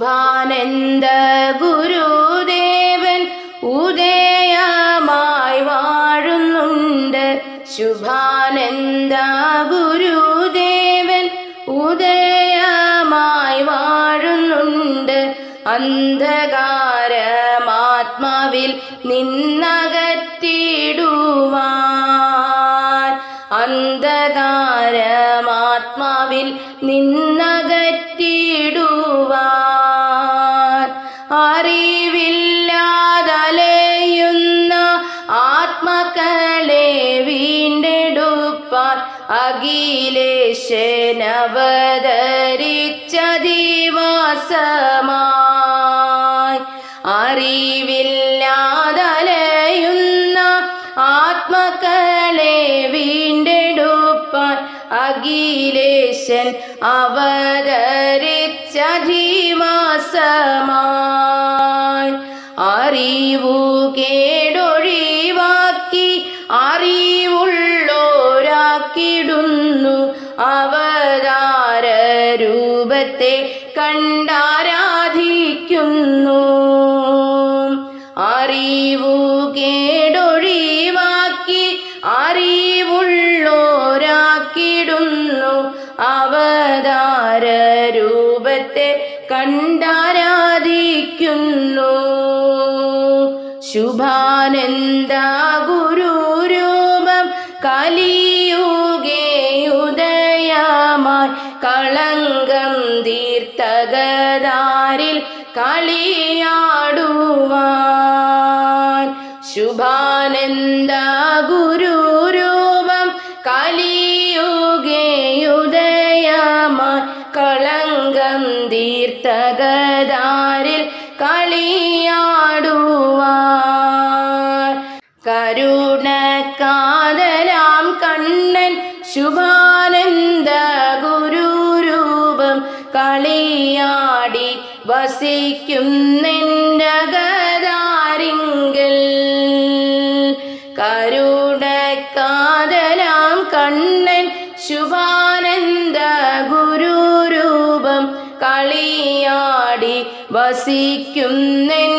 ശുഭാനന്ദ ഗുരുദേവൻ ഉദയമായി വാഴുന്നുണ്ട്. ശുഭാനന്ദ ഗുരുദേവൻ ഉദയമായി വാഴുന്നുണ്ട്. അന്ധകാരമാത്മാവിൽ നിന്നകറ്റിടുവാൻ. അന്ധകാരമാത്മാവിൽ നിന്ന അഖിലേശനവതരിച്ച ദിവസമായി അറിവില്ലാതലയുന്ന ആത്മകളെ വീണ്ടെടുപ്പാൻ അഖിലേശൻ അവതരിച്ച ദിവസമായി അറിവു കേടൊഴിവാക്കി രൂപത്തെ കണ്ടാരാധിക്കുന്നു. അറിവു കേടൊഴിവാക്കി അറിവുള്ളോരാക്കിടുന്നു. അവതാര രൂപത്തെ കണ്ടാരാധിക്കുന്നു. ശുഭാനന്ദ ഗുരുരൂപം കളങ്കം തീർത്തകതാരിൽ കളിയാടുവാൻ. ശുഭാനന്ദ ഗുരുരൂപം കലിയുഗേയുദയമായി കളങ്കം തീർത്തകതാരിൽ കളിയാടുവാൻ. കരുണക്കാതരാം കണ്ണൻ ശുഭാനന്ദ കളിയാടി വസിക്കുന്നെന്റകതാരിങ്കൽ കരുടക്കാതലാം കണ്ണൻ ശുഭാനന്ദ ഗുരുരൂപം കളിയാടി വസിക്കുന്നെന്റകതാരിങ്കൽ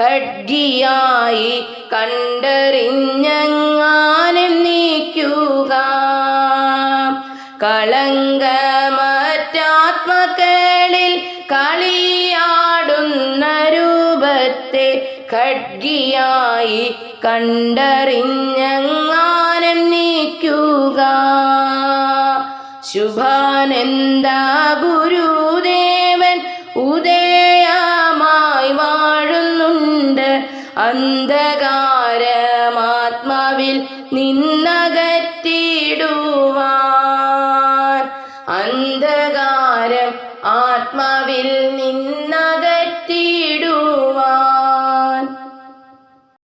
ഖഡ്ഗിയായി കണ്ടറിഞ്ഞങ്ങാനും നീക്കുക. കളങ്കമറ്റാത്മക്കളിൽ കളിയാടുന്ന രൂപത്തെ ഖഡ്ഗിയായി കണ്ടറിഞ്ഞങ്ങാനും നീക്കുക. ശുഭാനന്ദ ഗുരുദേവൻ ഉദയമായി അന്ധകാരമാത്മാവിൽ നിന്നകറ്റിടുവാൻ. അന്ധകാരം ആത്മാവിൽ നിന്നകറ്റി